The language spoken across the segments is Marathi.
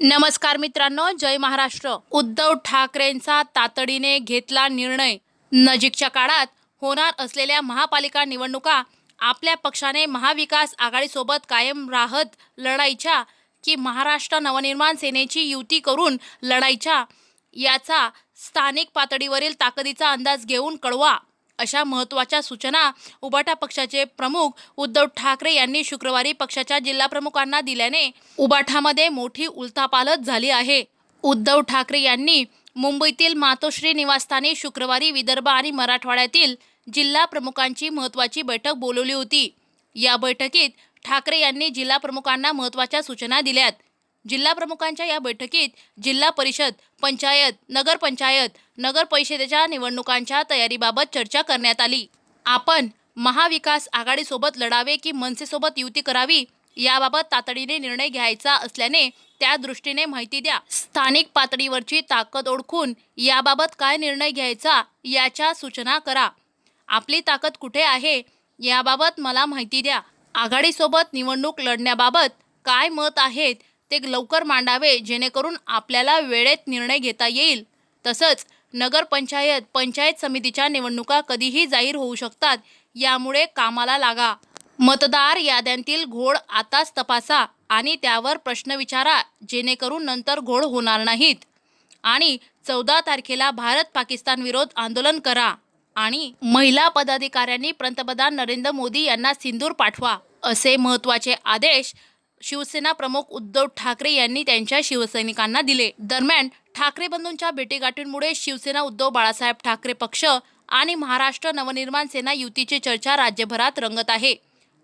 नमस्कार मित्रांनो जय महाराष्ट्र. उद्धव ठाकरेंचा तातडीने घेतला निर्णय. नजीकच्या काळात होणार असलेल्या महापालिका निवडणुका आपल्या पक्षाने महाविकास आघाडीसोबत कायम राहत लढायच्या की महाराष्ट्र नवनिर्माण सेनेची युती करून लढायच्या याचा स्थानिक पातळीवरील ताकदीचा अंदाज घेऊन कळवा. अशा महत्त्वाच्या सूचना उबाटा पक्षाचे प्रमुख उद्धव ठाकरे यांनी शुक्रवारी पक्षाच्या जिल्हाप्रमुखांना दिल्याने उबाठामध्ये मोठी उलथापालथ झाली आहे. उद्धव ठाकरे यांनी मुंबईतील मातोश्री निवासस्थानी शुक्रवारी विदर्भ आणि मराठवाड्यातील जिल्हा प्रमुखांची महत्त्वाची बैठक बोलवली होती. या बैठकीत ठाकरे यांनी जिल्हा प्रमुखांना महत्त्वाच्या सूचना दिल्यात. जिल्हा प्रमुखांच्या या बैठकीत जिल्हा परिषद पंचायत नगरपंचायत नगर परिषदेच्या निवडणुकांच्या तयारीबाबत चर्चा करण्यात आली. आपण महाविकास आघाडीसोबत लढावे की मनसेसोबत युती करावी याबाबत तातडीने निर्णय घ्यायचा असल्याने त्या दृष्टीने माहिती द्या. स्थानिक पातळीवरची ताकद ओळखून याबाबत काय निर्णय घ्यायचा याच्या सूचना करा. आपली ताकद कुठे आहे याबाबत मला माहिती द्या. आघाडीसोबत निवडणूक लढण्याबाबत काय मत आहेत ते लवकर मांडावे जेणेकरून आपल्याला वेळेत निर्णय घेता येईल. तसंच नगरपंचायत पंचायत समितीच्या निवडणुका कधीही जाहीर होऊ शकतात. यामुळे कामाला लागा. मतदार याद्यांतील घोळ आताच तपासा आणि त्यावर प्रश्न विचारा जेणेकरून नंतर घोळ होणार नाहीत. आणि चौदा तारखेला भारत पाकिस्तान विरोध आंदोलन करा आणि महिला पदाधिकाऱ्यांनी पंतप्रधान नरेंद्र मोदी यांना सिंदूर पाठवा असे महत्त्वाचे आदेश शिवसेना प्रमुख उद्धव ठाकरे यांनी त्यांच्या शिवसैनिकांना दिले. दरम्यान ठाकरे बंधूंच्या भेटीगाठींमुळे शिवसेना उद्धव बाळासाहेब ठाकरे पक्ष आणि महाराष्ट्र नवनिर्माण सेना युतीची चर्चा राज्यभरात रंगत आहे.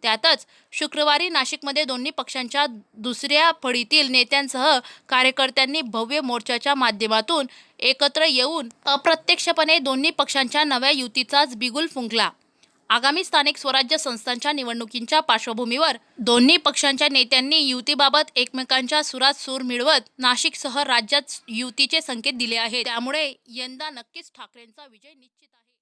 त्यातच शुक्रवारी नाशिकमध्ये दोन्ही पक्षांच्या दुसऱ्या फळीतील नेत्यांसह कार्यकर्त्यांनी भव्य मोर्चाच्या माध्यमातून एकत्र येऊन अप्रत्यक्षपणे दोन्ही पक्षांच्या नव्या युतीचाच बिगुल फुंकला. आगामी स्थानिक स्वराज्य संस्थांच्या निवडणुकींच्या पार्श्वभूमीवर दोन्ही पक्षांच्या नेत्यांनी युतीबाबत एकमेकांच्या सुरात सूर मिळवत नाशिकसह राज्यात युतीचे संकेत दिले आहेत. त्यामुळे यंदा नक्कीच ठाकरेंचा विजय निश्चित आहे.